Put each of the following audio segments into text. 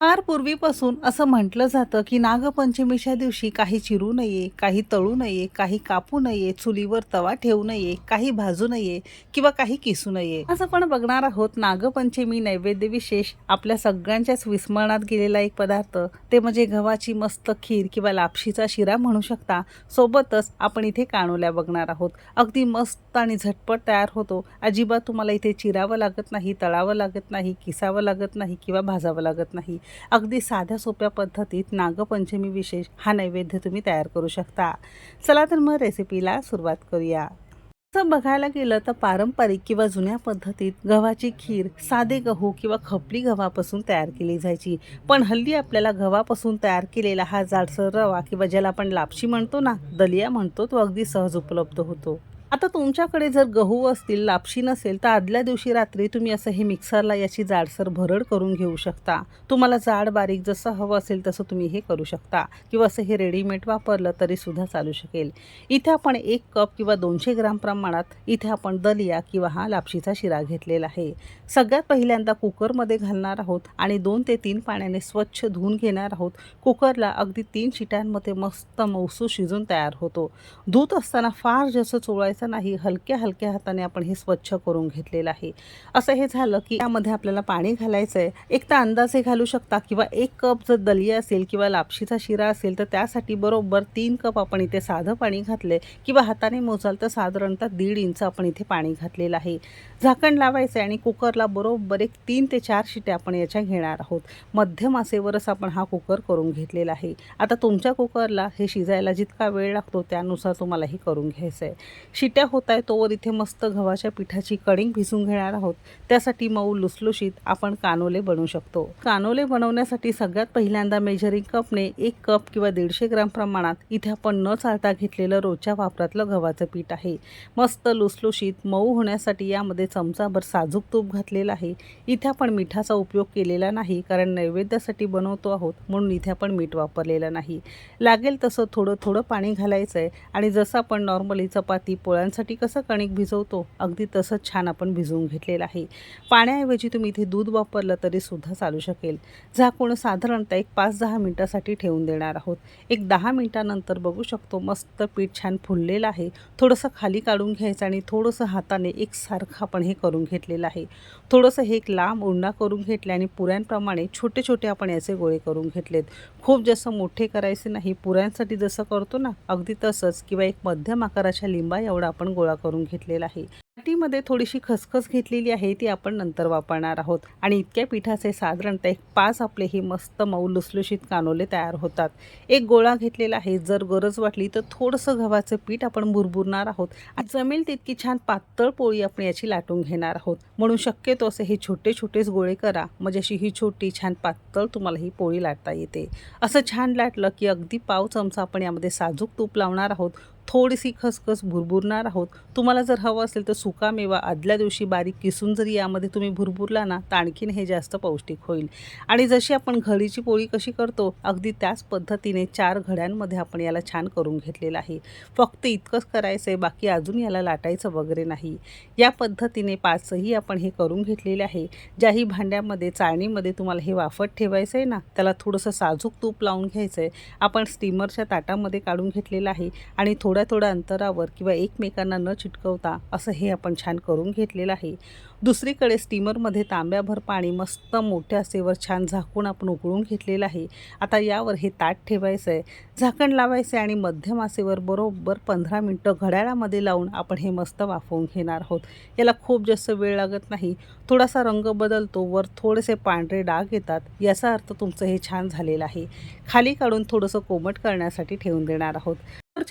फार पूर्वीपासून असं म्हटलं जातं की नागपंचमीच्या दिवशी काही चिरू नये काही तळू नये काही कापू नये चुलीवर तवा ठेवू नये काही भाजू नये किंवा काही किसू नये. आज आपण बघणार आहोत नागपंचमी नैवेद्य विशेष आपल्या सगळ्यांच्याच विस्मरणात गेलेला एक पदार्थ. ते म्हणजे गव्हाची मस्त खीर किंवा लापशीचा शिरा म्हणू शकता. सोबतच आपण इथे कानोल्या बघणार आहोत. अगदी मस्त आणि झटपट तयार होतो. अजिबात तुम्हाला इथे चिरावं लागत नाही तळावं लागत नाही किसावं लागत नाही किंवा भाजावं लागत नाही. अगदी साध्या सोप्या पद्धतीत नागपंचमी विशेष हा नैवेद्य तुम्ही तयार करू शकता. चला तर मग रेसिपीला सुरुवात करूया. असं बघायला गेलं तर पारंपरिक किंवा जुन्या पद्धतीत गव्हाची खीर साधे गहू किंवा खपली गव्हापासून तयार केली जायची. पण हल्ली आपल्याला गव्हापासून तयार केलेला हा जाडसर रवा किंवा ज्याला आपण लापशी म्हणतो ना दलिया म्हणतो तो अगदी सहज उपलब्ध होतो. आता तुमच्याकडे जर गहू असतील लापशी नसेल तर आदल्या दिवशी रात्री तुम्ही असं हे मिक्सरला याची जाडसर भरड करून घेऊ शकता. तुम्हाला जाड बारीक जसं हवं असेल तसं तुम्ही हे करू शकता. किंवा असं हे रेडीमेड वापरलं तरी सुद्धा चालू शकेल. इथे आपण एक कप किंवा दोनशे ग्राम प्रमाणात इथे आपण दलिया किंवा हा लापशीचा शिरा घेतलेला आहे. सगळ्यात पहिल्यांदा कुकरमध्ये घालणार आहोत आणि दोन ते तीन पाण्याने स्वच्छ धुवून घेणार आहोत. कुकरला अगदी तीन शिट्यांमध्ये मस्त मौसू शिजून तयार होतो. धूत असताना फार जसं चोळायचं नाही. हलक्या हलक्या हाताने आपण हे स्वच्छ करून घेतलेलं आहे. असं हे झालं की यामध्ये आपल्याला पाणी घालायचं आहे एक तर अंदाजे घालू शकता किंवा एक कप जर दलिया असेल किंवा लापशीचा शिरा असेल तर त्यासाठी बरोबर तीन कप आपण इथे साधं पाणी घातलं किंवा हाताने मोजाल तर साधारणतः दीड इंच आपण इथे पाणी घातलेलं आहे. झाकण लावायचं आहे आणि कुकरला बरोबर एक तीन ते चार शिट्या आपण याच्या घेणार आहोत. मध्यम आसेवरच आपण हा कुकर करून घेतलेला आहे. आता तुमच्या कुकरला हे शिजायला जितका वेळ लागतो त्यानुसार तुम्हाला हे करून घ्यायचं आहे शिट्या होत आहे तोवर इथे मस्त गव्हाच्या पिठाची कणिक भिजून घेणार आहोत. त्यासाठी मऊ लुसलुशीत आपण कानोले बनवू शकतो. कानोले बनवण्यासाठी सगळ्यात पहिल्यांदा मेजरिंग कपने एक कप किंवा दीडशे ग्राम प्रमाणात इथे आपण न चालता घेतलेलं रोजच्या वापरातलं गव्हाचं पीठ आहे. मस्त लुसलुशीत मऊ होण्यासाठी यामध्ये चमचाभर साजूक तूप घातलेलं आहे. इथे आपण मिठाचा उपयोग केलेला नाही कारण नैवेद्यासाठी बनवतो आहोत म्हणून इथे आपण मीठ वापरलेलं नाही. लागेल तसं थोडं थोडं पाणी घालायचं आहे आणि जसं आपण नॉर्मली चपाती पोळ्यांसाठी कसं कणिक भिजवतो अगदी तसंच छान आपण भिजवून घेतलेलं आहे. पाण्याऐवजी तुम्ही इथे दूध वापरलं तरी सुद्धा चालू शकेल. झाकून साधारणतः एक पाच दहा मिनटासाठी ठेवून देणार आहोत. एक दहा मिनटानंतर बघू शकतो मस्त पीठ छान फुललेलं आहे. थोडंसं खाली काढून घ्यायचं आणि थोडंसं हाताने एकसारखं आपण हे करून घेतलेलं आहे. थोडंसं हे एक लांब उंडा करून घेतले आणि पुऱ्यांप्रमाणे छोटे छोटे आपण याचे गोळे करून घेतलेत. खूप जास्त मोठे करायचे नाही. पुऱ्यांसाठी जसं करतो ना अगदी तसंच किंवा एक मध्यम आकाराच्या लिंबा एवढा आपण गोळा करून घेतलेला आहे. वाटीमध्ये थोडीशी खसखस घेतलेली आहे ती आपण नंतर वापरणार आहोत. आणि इतक्या पिठाचे साधारणतः एक पाच आपले हे मस्त मऊ लुसलुशीत कानोले तयार होतात. एक गोळा घेतलेला आहे जर गरज वाटली तर थोडंसं गव्हाचं पीठ आपण भुरभुरणार आहोत. आणि जमेल तितकी छान पातळ पोळी आपण याची लाटून घेणार आहोत. म्हणून शक्यतो असे हे छोटे छोटेच गोळे करा. म्हणजे अशी ही छोटी छान पातळ तुम्हाला ही पोळी लाटता येते. असं छान लाटलं की अगदी पाव चमचा आपण यामध्ये साजूक तूप लावणार आहोत. थोडीशी खसखस भुरभुरणार आहोत. तुम्हाला जर हवं असेल तर सुका मेवा आदल्या दिवशी बारीक किसून जरी यामध्ये तुम्ही भुरभुरला ना तर आणखीन हे जास्त पौष्टिक होईल. आणि जशी आपण घडीची पोळी कशी करतो अगदी त्याच पद्धतीने चार घड्यांमध्ये आपण याला छान करून घेतलेलं आहे. फक्त इतकंच करायचं आहे बाकी अजून याला लाटायचं वगैरे नाही. या पद्धतीने पाचही आपण हे करून घेतलेले आहे. ज्याही भांड्यामध्ये चाळणीमध्ये तुम्हाला हे वाफत ठेवायचं आहे ना त्याला थोडंसं साजूक तूप लावून घ्यायचं आहे आपण स्टीमरच्या ताटामध्ये काढून घेतलेलं आहे. आणि थोडं थोड्या थोड्या अंतरावर किंवा एकमेकांना न चिटकवता असं हे आपण छान करून घेतलेलं आहे. दुसरीकडे स्टीमरमध्ये तांब्याभर पाणी मस्त मोठ्या आसेवर छान झाकून आपण उकळून घेतलेलं आहे. आता यावर हे ताट ठेवायचं आहे झाकण लावायचं आहे आणि मध्यम आसेवर बरोबर पंधरा मिनटं घड्याळामध्ये लावून आपण हे मस्त वाफवून घेणार आहोत. याला खूप जास्त वेळ लागत नाही. थोडासा रंग बदलतो वर थोडेसे पांढरे डाग येतात. याचा अर्थ तुमचं हे छान झालेलं आहे. खाली काढून थोडंसं कोमट करण्यासाठी ठेवून देणार आहोत.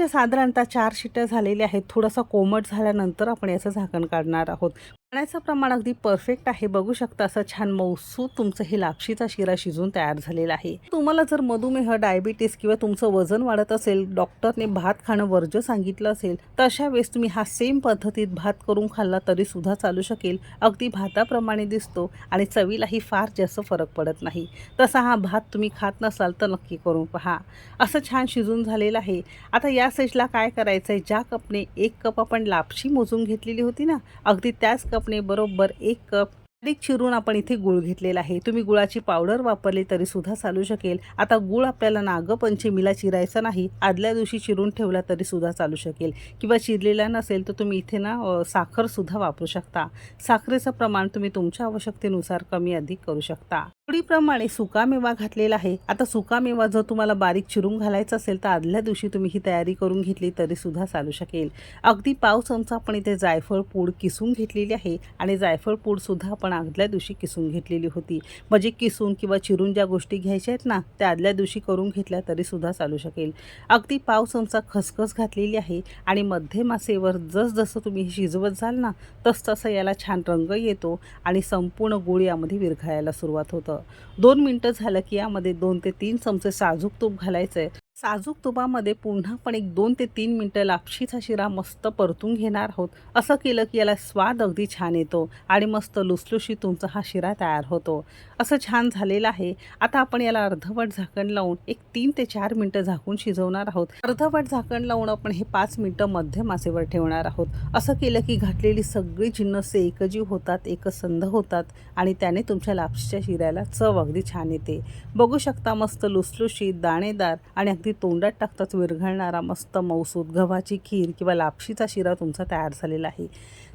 साधारणतः चार शिट्या झालेल्या आहेत. थोडासा कोमट झाल्यानंतर आपण याचं झाकण काढणार आहोत. पाण्याचं प्रमाण अगदी परफेक्ट आहे. बघू शकता असं छान मौसूद तुमचं हे लापशीचा शिरा शिजून तयार झालेला आहे. तुम्हाला जर मधुमेह डायबिटीस किंवा तुमचं वजन वाढत असेल डॉक्टरने भात खाणं वर्ज्य सांगितलं असेल तर अशा वेळेस तुम्ही हा सेम पद्धतीत भात करून खाल्ला तरी सुद्धा चालू शकेल. अगदी भाताप्रमाणे दिसतो आणि चवीलाही फार जास्त फरक पडत नाही. तसा हा भात तुम्ही खात नसाल तर नक्की करून पहा. असं छान शिजून झालेलं आहे. आता या सेजला काय करायचं आहे ज्या कपने एक कप आपण लापशी मोजून घेतलेली होती ना अगदी त्याच कप कपने बरोबर एक कप बारीक चिरून आपण इथे गुळ घेतलेला आहे. तुम्ही गुळाची पावडर वापरली तरी सुद्धा चालू शकेल. आता गुळ आपल्याला नागपंचमीला चिरायचा नाही. आदल्या दिवशी चिरून ठेवला तरी सुद्धा चालू शकेल. किंवा चिरलेला नसेल तर तुम्ही इथे ना साखर साखरसुद्धा वापरू शकता. साखरेचं प्रमाण तुम्ही तुमच्या आवश्यकतेनुसार कमी अधिक करू शकता. आवडीप्रमाणे सुकामेवा घातलेला आहे. आता सुकामेवा जर तुम्हाला बारीक चिरून घालायचा असेल तर आदल्या दिवशी तुम्ही ही तयारी करून घेतली तरी सुद्धा चालू शकेल. अगदी पाव चमचा आपण इथे जायफळ पूड किसून घेतलेली आहे. आणि जायफळ पूड सुद्धा आपण आदल्या दिवशी किसून घेतलेली होती. म्हणजे किसून किंवा चिरून ज्या गोष्टी घ्यायच्या आहेत ना त्या आदल्या दिवशी करून घेतल्या तरी सुद्धा चालू शकेल. अगदी पाव चमचा खसखस घातलेली आहे आणि मध्य मासेवर जसजसं तुम्ही शिजवत जाल ना तस तसं याला छान रंग येतो आणि संपूर्ण गोळ यामध्ये विरघळायला सुरुवात होतं. दोन मिनटं झालं की यामध्ये दोन ते तीन चमचे साजूक तूप घालायचं आहे साजूक तुपामध्ये पुन्हा पण एक दोन ते तीन मिनटं लापशीचा शिरा मस्त परतून घेणार आहोत. असं केलं की याला स्वाद अगदी छान येतो आणि मस्त लुसलुशीत तुमचा हा शिरा तयार होतो. असं छान झालेलं आहे. आता आपण याला अर्धवट झाकण लावून एक तीन ते चार मिनटं झाकून शिजवणार आहोत. अर्धवट झाकण लावून आपण हे पाच मिनटं मध्यम आचेवर ठेवणार आहोत. असं केलं की घातलेली सगळी जिन्नसे एकजीव होतात एकसंध होतात आणि त्याने तुमच्या लापशीच्या शिऱ्याला चव अगदी छान येते. बघू शकता मस्त लुसलुशीत दाणेदार आणि अगदी तोंडात टाकताच विरघळणारा मस्त मौसूद गव्हाची खीर किंवा लापशीचा शिरा तुमचा तयार झालेला आहे.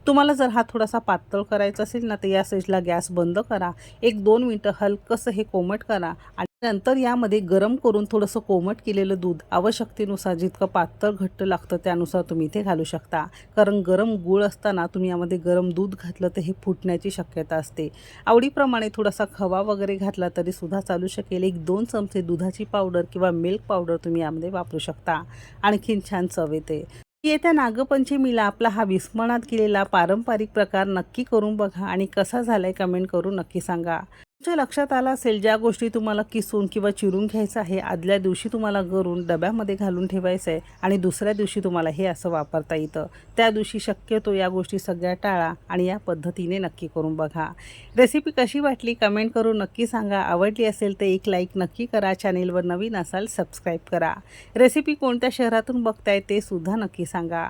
तुम्हाला जर हा थोडासा पातळ करायचा असेल ना तर या साईजला गॅस बंद करा. एक दोन मिनटं हलकंसं हे कोमट करा आणि नंतर यामध्ये गरम करून थोडंसं कोमट केलेलं दूध आवश्यकतेनुसार जितकं पातळ घट्ट लागतं त्यानुसार तुम्ही इथे घालू शकता. कारण गरम गूळ असताना तुम्ही यामध्ये गरम दूध घातलं तर हे फुटण्याची शक्यता असते. आवडीप्रमाणे थोडासा खवा वगैरे घातला तरी सुद्धा चालू शकेल. एक दोन चमचे दुधाची पावडर किंवा मिल्क पावडर तुम्ही यामध्ये वापरू शकता. आणखीन छान चव येते. येत्या नागपंचमीला आपला हा विस्मरणात केलेला पारंपरिक प्रकार नक्की करून बघा आणि कसा झालाय कमेंट करून नक्की सांगा. तुमच्या लक्षात आलं असेल ज्या गोष्टी तुम्हाला किसून किंवा चिरून घ्यायचं आहे आदल्या दिवशी तुम्हाला गरून डब्यामध्ये घालून ठेवायचं आहे आणि दुसऱ्या दिवशी तुम्हाला हे असं वापरता येतं. त्या दिवशी शक्यतो या गोष्टी सगळ्या टाळा आणि या पद्धतीने नक्की करून बघा. रेसिपी कशी वाटली कमेंट करून नक्की सांगा. आवडली असेल तर एक लाईक नक्की करा. चॅनेलवर नवीन असाल सबस्क्राईब करा. रेसिपी कोणत्या शहरातून बघताय ते सुद्धा नक्की सांगा.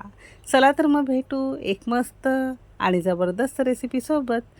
चला तर मग भेटू एक मस्त आणि जबरदस्त रेसिपीसोबत